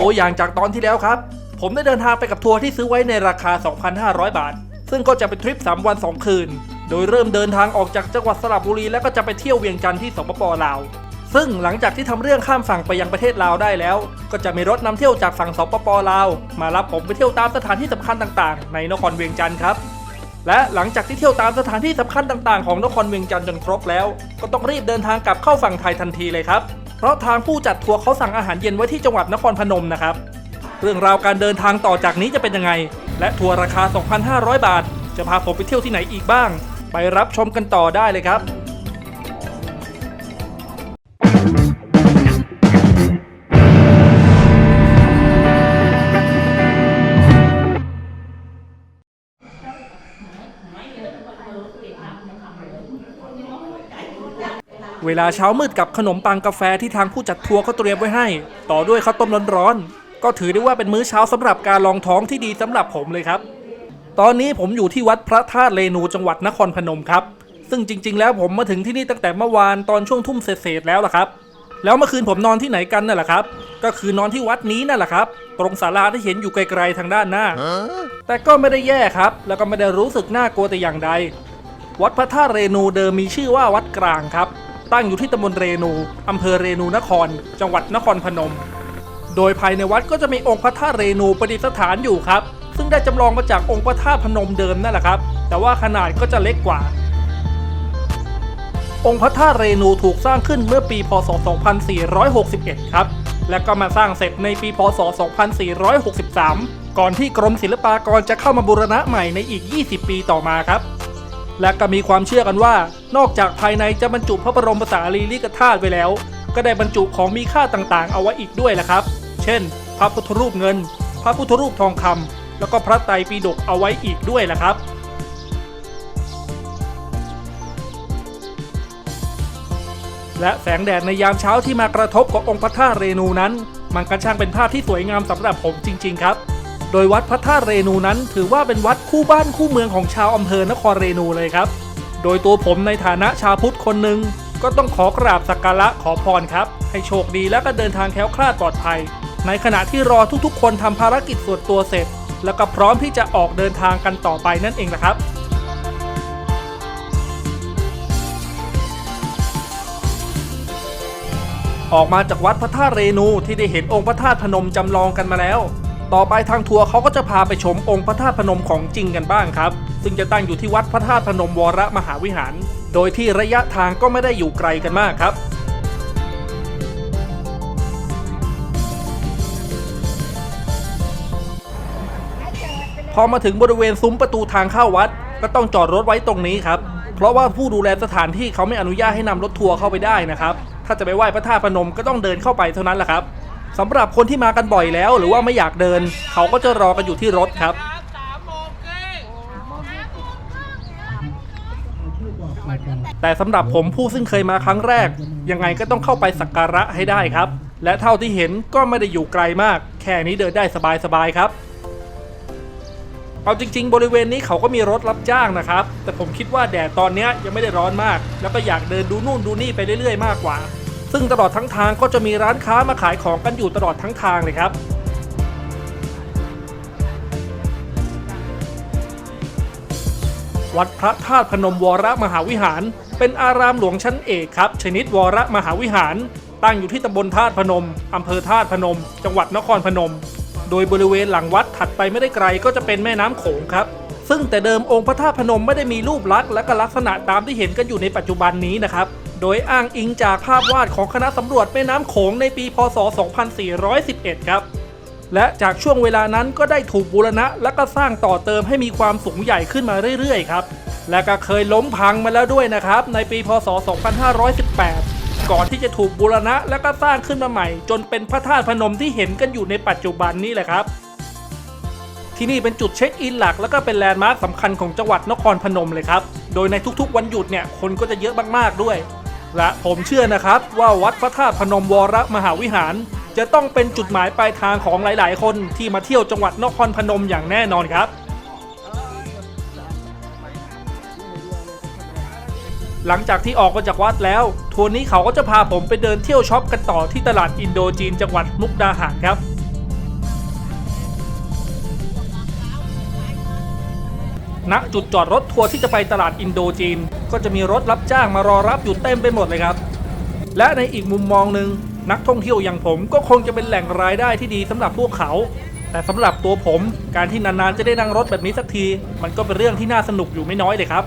ตัวอย่างจากตอนที่แล้วครับ ผมได้เดินทางไปกับทัวร์ที่ซื้อไว้ในราคา 2,500 บาท ซึ่งก็จะเป็นทริป 3 วัน 2 คืน โดยเริ่มเดินทางออกจากจังหวัดสระบุรีแล้วก็จะไปเที่ยวเวียงจันทร์ที่สปปลาวซึ่งหลังจากที่ทำเรื่องข้ามฝั่งไปยังประเทศลาวได้แล้ว ก็จะมีรถนำเที่ยวจากฝั่งสปปลาว มารับผมไปเที่ยวตามสถานที่สำคัญต่างๆ ในนครเวียงจันทร์ครับ และหลังจากที่เที่ยวตามสถานที่สำคัญต่างๆ ของนครเวียงจันทร์จนครบแล้ว ก็ต้องรีบเดินทางกลับเข้าฝั่งไทยทันทีเลยครับ ราะทางผู้จัดทัวร์เขาสั่งอาหารเย็นไว้ที่จังหวัดนครพนมนะครับ เรื่องราวการเดินทางต่อจากนี้จะเป็นยังไง และทัวร์ราคา 2,500 บาท จะพาผมไปเที่ยวที่ไหนอีกบ้าง ไปรับชมกันต่อได้เลยครับ เวลาเช้ามืดกับขนมปังกาแฟที่ทางผู้จัดทัวร์เขาเตรียมไว้ให้ ต่อด้วยข้าวต้มร้อนๆก็ถือได้ว่าเป็นมื้อเช้าสำหรับการลองท้องที่ดีสำหรับผมเลยครับ ตอนนี้ผมอยู่ที่วัดพระธาตุเรนูจังหวัดนครพนมครับ ซึ่งจริง ๆ แล้วผมมาถึงที่นี่ตั้งแต่เมื่อวานตอนช่วงทุ่มเศษแล้วล่ะครับ แล้วเมื่อคืนผมนอนที่ไหนกันนั่นแหละครับ ก็คือนอนที่วัดนี้นั่นแหละครับ ตรงศาลาที่เห็นอยู่ไกลๆทางด้านหน้า แต่ก็ไม่ได้แย่ครับ แล้วก็ไม่ได้รู้สึกน่ากลัวแต่อย่างใด วัดพระธาตุเรนูเดิมมีชื่อว่าวัดกลางครับ ตั้งอยู่ที่ตำบลเรนูอำเภอเรนูนคร จังหวัดนครพนม โดยภายในวัดก็จะมีองค์พระธาตุเรนูประดิษฐานอยู่ครับ ซึ่งได้จำลองมาจากองค์พระธาตุพนมเดิมนั่นแหละครับ แต่ว่าขนาดก็จะเล็กกว่า องค์พระธาตุเรนูถูกสร้างขึ้นเมื่อปี พศ 2461 ครับ และก็มาสร้างเสร็จในปี พศ 2463 ก่อนที่กรมศิลปากรจะเข้ามาบูรณะใหม่ในอีก 20 ปีต่อมาครับ และก็มีความเชื่อกันว่า นอกจากภายในจะบรรจุพระบรมสารีริกธาตุไว้แล้ว ก็ได้บรรจุของมีค่าต่างๆ เอาไว้อีกด้วยแหละครับ เช่น พระพุทธรูปเงิน พระพุทธรูปทองคำแล้วก็พระไตรปิฎกเอาไว้อีกด้วยแหละครับและแสงแดดในยามเช้าที่มากระทบกับองค์พระธาตุเรนูนั้น มันก็ช่างเป็นภาพที่สวยงามสำหรับผมจริง ๆ ครับ โดยวัดพระธาตุเรนูนั้น ถือว่าเป็นวัดคู่บ้านคู่เมืองของชาวอำเภอนครเรนูเลยครับ โดยตัวผมในฐานะชาวพุทธคนหนึ่งก็ต้องขอกราบสักการะขอพรครับ ให้โชคดีและก็เดินทางแคล้วคลาดปลอดภัย ในขณะที่รอทุกๆ คนทำภารกิจส่วนตัวเสร็จ แล้วก็พร้อมที่จะออกเดินทางกันต่อไปนั่นเองนะครับออกมาจากวัดพระธาตุเรนูที่ได้เห็นองค์พระธาตุพนมจำลองกันมาแล้ว ต่อไปทางทัวร์เขาก็จะพาไปชมองค์พระธาตุพนมของจริงกันบ้างครับ ซึ่งจะตั้งอยู่ที่วัดพระธาตุพนมวรมหาวิหาร โดยที่ระยะทางก็ไม่ได้อยู่ไกลกันมากครับพอมาถึงบริเวณซุ้มประตูทางเข้าวัด ก็ต้องจอดรถไว้ตรงนี้ครับ เพราะว่าผู้ดูแลสถานที่เขาไม่อนุญาตให้นำรถทัวร์เข้าไปได้นะครับ ถ้าจะไปไหว้พระธาตุพนมก็ต้องเดินเข้าไปเท่านั้นแหละครับ สำหรับคนที่มากันบ่อยแล้ว หรือว่าไม่อยากเดิน เขาก็จะรอกันอยู่ที่รถครับแต่สำหรับผมผู้ซึ่งเคยมาครั้งแรก ยังไงก็ต้องเข้าไปสักการะให้ได้ครับ และเท่าที่เห็นก็ไม่ได้อยู่ไกลมาก แค่นี้เดินได้สบายๆครับ เอาจริง ๆ บริเวณนี้เขาก็มีรถรับจ้างนะครับ แต่ผมคิดว่าแดดตอนเนี้ยยังไม่ได้ร้อนมาก แล้วก็อยากเดินดูนู่นดูนี่ไปเรื่อย ๆ มากกว่า ซึ่งตลอดทั้งทางก็จะมีร้านค้ามาขายของกันอยู่ตลอดทั้งทางเลยครับวัดพระธาตุพนมวรมหาวิหาร เป็นอารามหลวงชั้นเอกครับ ชนิดวรมหาวิหาร ตั้งอยู่ที่ตำบลธาตุพนมอำเภอธาตุพนม จังหวัดนครพนม โดยบริเวณหลังวัดถัดไปไม่ได้ไกลก็จะเป็นแม่น้ำโขงครับ ซึ่งแต่เดิมองค์พระธาตุพนมไม่ได้มีรูปลักษณ์และก็ลักษณะตามที่เห็นกันอยู่ในปัจจุบันนี้นะครับ โดยอ้างอิงจากภาพวาดของคณะสำรวจแม่น้ำโขงในปี พศ 2411 ครับ และจากช่วงเวลานั้นก็ได้ถูกบูรณะและก็สร้างต่อเติมให้มีความสูงใหญ่ขึ้นมาเรื่อยๆ ครับ และก็เคยล้มพังมาแล้วด้วยนะครับ ในปี พศ 2518 ก่อนที่จะถูกบูรณะและก็สร้างขึ้นมาใหม่ จนเป็นพระธาตุพนมที่เห็นกันอยู่ในปัจจุบันนี้แหละครับที่นี่เป็นจุดเช็คอินหลักและก็เป็นแลนด์มาร์คสำคัญของจังหวัดนครพนมเลยครับ โดยในทุกๆวันหยุดเนี่ยคนก็จะเยอะมากๆด้วย และผมเชื่อนะครับว่าวัดพระธาตุพนมวรมหาวิหาร จะต้องเป็นจุดหมายปลายทางของหลาย ๆ คนที่มาเที่ยวจังหวัดนครพนมอย่างแน่นอนครับ หลังจากที่ออกมาจากวัดแล้ว ทัวร์นี้เขาก็จะพาผมไปเดินเที่ยวช็อปกันต่อที่ตลาดอินโดจีนจังหวัดมุกดาหารครับณจุดจอดรถทัวร์ที่จะไปตลาดอินโดจีน ก็จะมีรถรับจ้างมารอรับอยู่เต็มไปหมดเลยครับ และในอีกมุมมองหนึ่งนักท่องเที่ยวอย่างผมก็คงจะเป็นแหล่งรายได้ที่ดีสำหรับพวกเขา แต่สำหรับตัวผมการที่นานๆจะได้นั่งรถแบบนี้สักที มันก็เป็นเรื่องที่น่าสนุกอยู่ไม่น้อยเลยครับ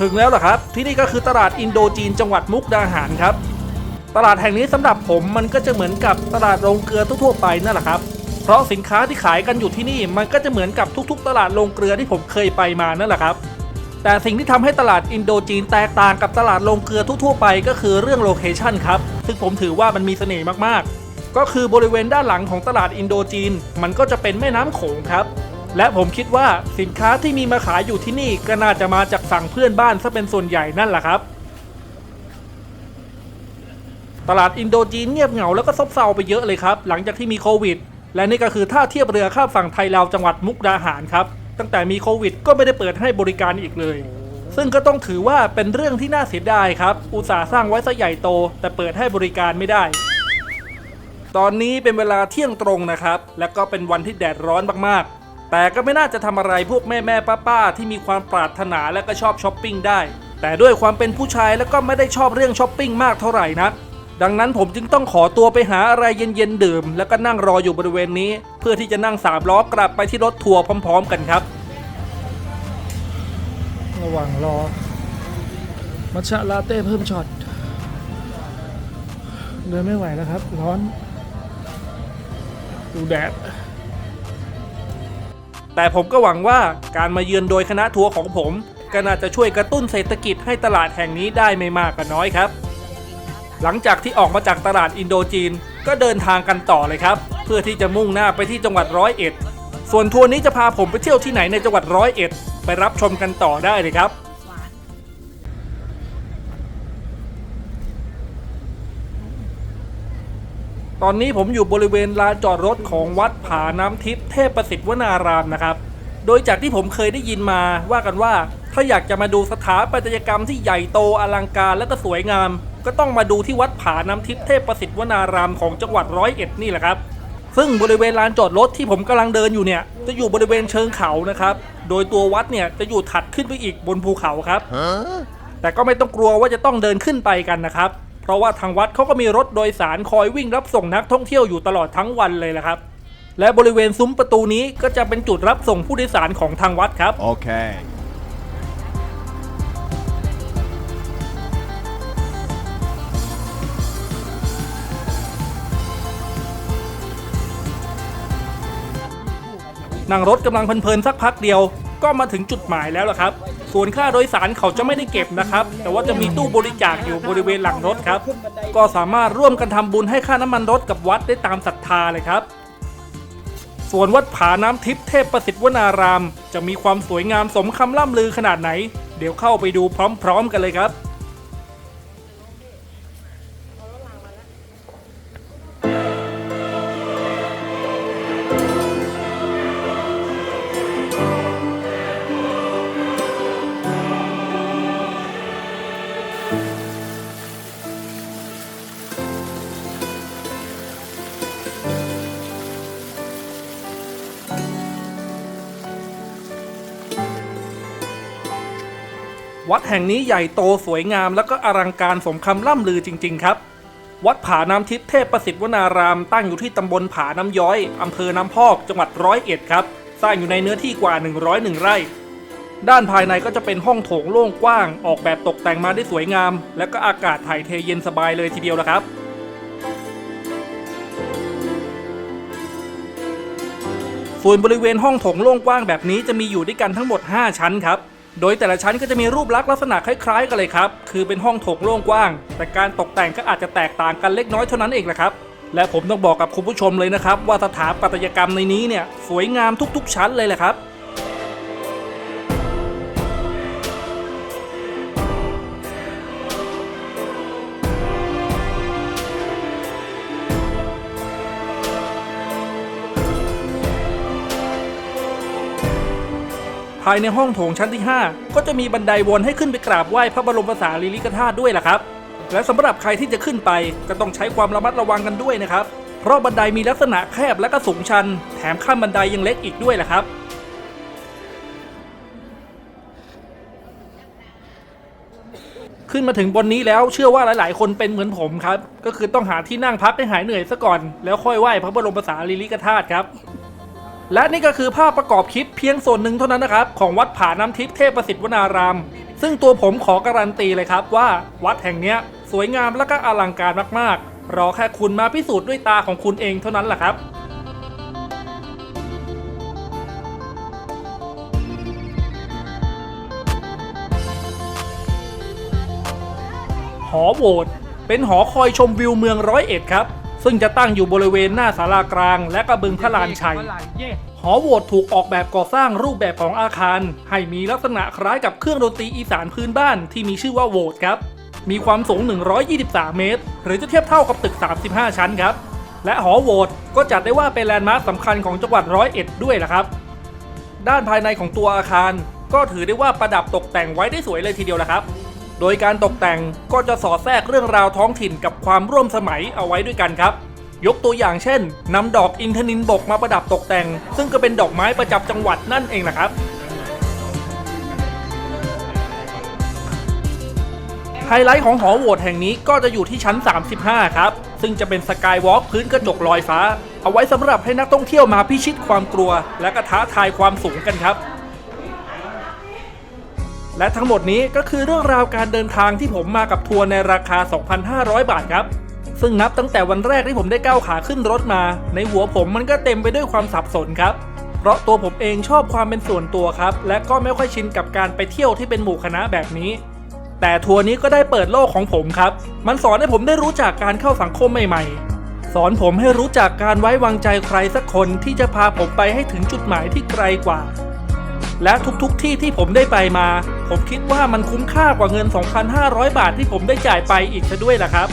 ถึงแล้วเหรอครับ ที่นี่ก็คือตลาดอินโดจีนจังหวัดมุกดาหารครับ ตลาดแห่งนี้สำหรับผมมันก็จะเหมือนกับตลาดโรงเกลือทั่วไปนั่นแหละครับ เพราะสินค้าที่ขายกันอยู่ที่นี่มันก็จะเหมือนกับทุก ๆ ตลาดโรงเกลือที่ผมเคยไปมานั่นแหละครับ แต่สิ่งที่ทำให้ตลาดอินโดจีนแตกต่างกับตลาดโรงเกลือทั่วไป ก็คือเรื่องโลเคชันครับ ซึ่งผมถือว่ามันมีเสน่ห์มากๆ ก็คือบริเวณด้านหลังของตลาดอินโดจีน มันก็จะเป็นแม่น้ำโขงครับ และผมคิดว่าสินค้าที่มีมาขายอยู่ที่นี่ก็น่าจะมาจากฝั่งเพื่อนบ้านซะเป็นส่วนใหญ่นั่นแหละครับ ตลาดอินโดจีนเงียบเหงาแล้วก็ซบเซาไปเยอะเลยครับ หลังจากที่มีโควิด และนี่ก็คือท่าเทียบเรือข้ามฝั่งไทยลาวจังหวัดมุกดาหารครับ ตั้งแต่มีโควิด ก็ไม่ได้เปิดให้บริการอีกเลย ซึ่งก็ต้องถือว่าเป็นเรื่องที่น่าเสียดายครับ อุตสาห์สร้างไว้ซะใหญ่โต แต่เปิดให้บริการไม่ได้ตอนนี้เป็นเวลาเที่ยงตรงนะครับ และก็เป็นวันที่แดดร้อนมาก แต่ก็ไม่น่าจะทำอะไรพวกแม่แม่ป้าป้าๆที่มีความปรารถนาและก็ชอบช้อปปิ้งได้ แต่ด้วยความเป็นผู้ชายแล้วก็ไม่ได้ชอบเรื่องช้อปปิ้งมากเท่าไหร่นักดังนั้นผมจึงต้องขอตัวไปหาอะไรเย็นๆดื่ม แล้วก็นั่งรออยู่บริเวณนี้ เพื่อที่จะนั่งสามล้อกลับไปที่รถทัวร์พร้อม ๆ กันครับ ระหว่างรอ มัชชะลาเต้เพิ่มช็อตเดินไม่ไหวแล้วครับ ร้อน ดูแดด แต่ผมก็หวังว่าการมาเยือนโดยคณะทัวร์ของผม ก็น่าจะช่วยกระตุ้นเศรษฐกิจให้ตลาดแห่งนี้ได้ไม่มากก็น้อยครับ หลังจากที่ออกมาจากตลาดอินโดจีนก็เดินทางกันต่อเลยครับ เพื่อที่จะมุ่งหน้าไปที่จังหวัดร้อยเอ็ดส่วนทัวร์นี้จะพาผมไปเที่ยวที่ไหนในจังหวัดร้อยเอ็ดไปรับชมกันต่อได้เลยครับ อนนี้ผมอยู่บริเวณลานจอดรถของวัดผาน้ำทิพย์เทพประสิทธิ์วนารามนะครับ โดยจากที่ผมเคยได้ยินมาว่ากันว่าถ้าอยากจะมาดูสถาปัตยกรรมที่ใหญ่โตอลังการและก็สวยงาม ก็ต้องมาดูที่วัดผาน้ำทิพย์เทพประสิทธิ์วนารามของจังหวัดร้อยเอ็ดนี่แหละครับซึ่งบริเวณลานจอดรถที่ผมกำลังเดินอยู่เนี่ยจะอยู่บริเวณเชิงเขานะครับ โดยตัววัดเนี่ยจะอยู่ถัดขึ้นไปอีกบนภูเขาครับ แต่ก็ไม่ต้องกลัวว่าจะต้องเดินขึ้นไปกันนะครับ เพราะว่าทางวัดเขาก็มีรถโดยสารคอยวิ่งรับส่งนักท่องเที่ยวอยู่ตลอดทั้งวันเลยละครับ และบริเวณซุ้มประตูนี้ก็จะเป็นจุดรับส่งผู้โดยสารของทางวัดครับ Okay. นั่งรถกำลังเพลินๆสักพักเดียวก็มาถึงจุดหมายแล้วล่ะครับ ส่วนค่าโดยสารเขาจะไม่ได้เก็บนะครับ แต่ว่าจะมีตู้บริจาคอยู่บริเวณหลังรถครับ ก็สามารถร่วมกันทำบุญให้ค่าน้ำมันรถกับวัดได้ตามศรัทธาเลยครับ ส่วนวัดผาน้ำทิพย์เทพประสิทธิ์วนาราม จะมีความสวยงามสมคำล่ำลือขนาดไหน เดี๋ยวเข้าไปดูพร้อม ๆ กันเลยครับ วัดแห่งนี้ใหญ่โตสวยงามแล้วก็อลังการสมคำล่ำลือจริง ๆ ครับ วัดผาน้ำทิพย์เทพประสิทธิ์วนาราม ตั้งอยู่ที่ตำบลผาน้ำย้อยอำเภอน้ำพอกจังหวัดร้อยเอ็ดครับ สร้างอยู่ในเนื้อที่กว่า 101 ไร่ ด้านภายในก็จะเป็นห้องโถงโล่งกว้าง ออกแบบตกแต่งมาได้สวยงาม และก็อากาศถ่ายเทเย็นสบายเลยทีเดียวละครับส่วนบริเวณห้องโถงโล่งกว้างแบบนี้จะมีอยู่ด้วยกันทั้งหมด 5 ชั้นครับ โดยแต่ละชั้นก็จะมีรูปลักษณ์ลักษณะคล้ายๆกันเลยครับ คือเป็นห้องโถงโล่งกว้าง แต่การตกแต่งก็อาจจะแตกต่างกันเล็กน้อยเท่านั้นเองแหละครับ และผมต้องบอกกับคุณผู้ชมเลยนะครับ ว่าสถาปัตยกรรมในนี้เนี่ยสวยงามทุกๆชั้นเลยแหละครับ ภายในห้องโถงชั้นที่ 5 ก็จะมีบันไดวนให้ขึ้นไปกราบไหว้พระบรมสารีริกธาตุด้วยล่ะครับ และสำหรับใครที่จะขึ้นไปก็ต้องใช้ความระมัดระวังกันด้วยนะครับ เพราะบันไดมีลักษณะแคบและก็สูงชัน แถมขั้นบันไดยังเล็กอีกด้วยล่ะครับขึ้นมาถึงบนนี้แล้วเชื่อว่าหลาย ๆ คนเป็นเหมือนผมครับ ก็คือต้องหาที่นั่งพักให้หายเหนื่อยซะก่อน แล้วค่อยไหว้พระบรมสารีริกธาตุครับ และนี่ก็คือภาพประกอบคลิปเพียงส่วนหนึ่งเท่านั้นนะครับ ของวัดผาน้ำทิพย์เทพประสิทธิ์วนาราม ซึ่งตัวผมขอการันตีเลยครับว่าวัดแห่งนี้สวยงามและก็อลังการมากๆ รอแค่คุณมาพิสูจน์ด้วยตาของคุณเองเท่านั้นแหละครับหอโหวตเป็นหอคอยชมวิวเมืองร้อยเอ็ดครับ ซึ่งจะตั้งอยู่บริเวณหน้าศาลากลาง และกระบึงพระลานชัย หอโหวตถูกออกแบบก่อสร้างรูปแบบของอาคาร ให้มีลักษณะคล้ายกับเครื่องดนตรีอีสานพื้นบ้านที่มีชื่อว่าโหวตครับ มีความสูง 123 เมตร หรือจะเทียบเท่ากับตึก 35 ชั้นครับ และหอโหวตก็จัดได้ว่าเป็นแลนด์มาร์คสำคัญของจังหวัดร้อยเอ็ดด้วยละครับ ด้านภายในของตัวอาคาร ก็ถือได้ว่าประดับตกแต่งไว้ได้สวยเลยทีเดียวละครับ โดยการตกแต่งก็จะสอดแทรกเรื่องราวท้องถิ่นกับความร่วมสมัยเอาไว้ด้วยกันครับ ยกตัวอย่างเช่นนำดอกอินทนินบกมาประดับตกแต่ง ซึ่งก็เป็นดอกไม้ประจำจังหวัดนั่นเองแหละครับ ไฮไลท์ของหอโหวตแห่งนี้ก็จะอยู่ที่ชั้น 35 ครับ ซึ่งจะเป็นสกายวอล์กพื้นกระจกลอยฟ้า เอาไว้สำหรับให้นักท่องเที่ยวมาพิชิตความกลัว และก็ท้าทายความสูงกันครับ และทั้งหมดนี้ก็คือเรื่องราวการเดินทางที่ผมมากับทัวร์ในราคา 2,500 บาทครับ ซึ่งนับตั้งแต่วันแรกที่ผมได้ก้าวขาขึ้นรถมา ในหัวผมมันก็เต็มไปด้วยความสับสนครับ เพราะตัวผมเองชอบความเป็นส่วนตัวครับ และก็ไม่ค่อยชินกับการไปเที่ยวที่เป็นหมู่คณะแบบนี้ แต่ทัวร์นี้ก็ได้เปิดโลกของผมครับ มันสอนให้ผมได้รู้จักการเข้าสังคมใหม่ๆ สอนผมให้รู้จักการไว้วางใจใครสักคนที่จะพาผมไปให้ถึงจุดหมายที่ไกลกว่า และทุกๆทที่ที่ผมได้ไปมา ผมคิดว่ามันคุ้มค่ากว่าเงิน 2,500 บาทที่ผมได้จ่ายไปอีกซะด้วยล่ะครับ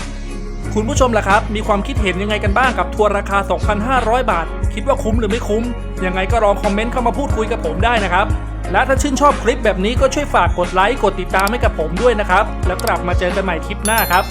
คุณผู้ชมล่ะครับ มีความคิดเห็นยังไงกันบ้างกับทัวร์ราคา 2,500 บาท คิดว่าคุ้มหรือไม่คุ้ม ยังไงก็ลองคอมเมนต์เข้ามาพูดคุยกับผมได้นะครับ และถ้าชื่นชอบคลิปแบบนี้ก็ช่วยฝากกดไลค์กดติดตามให้กับผมด้วยนะครับ แล้วกลับมาเจอกันใหม่คลิปหน้าครับ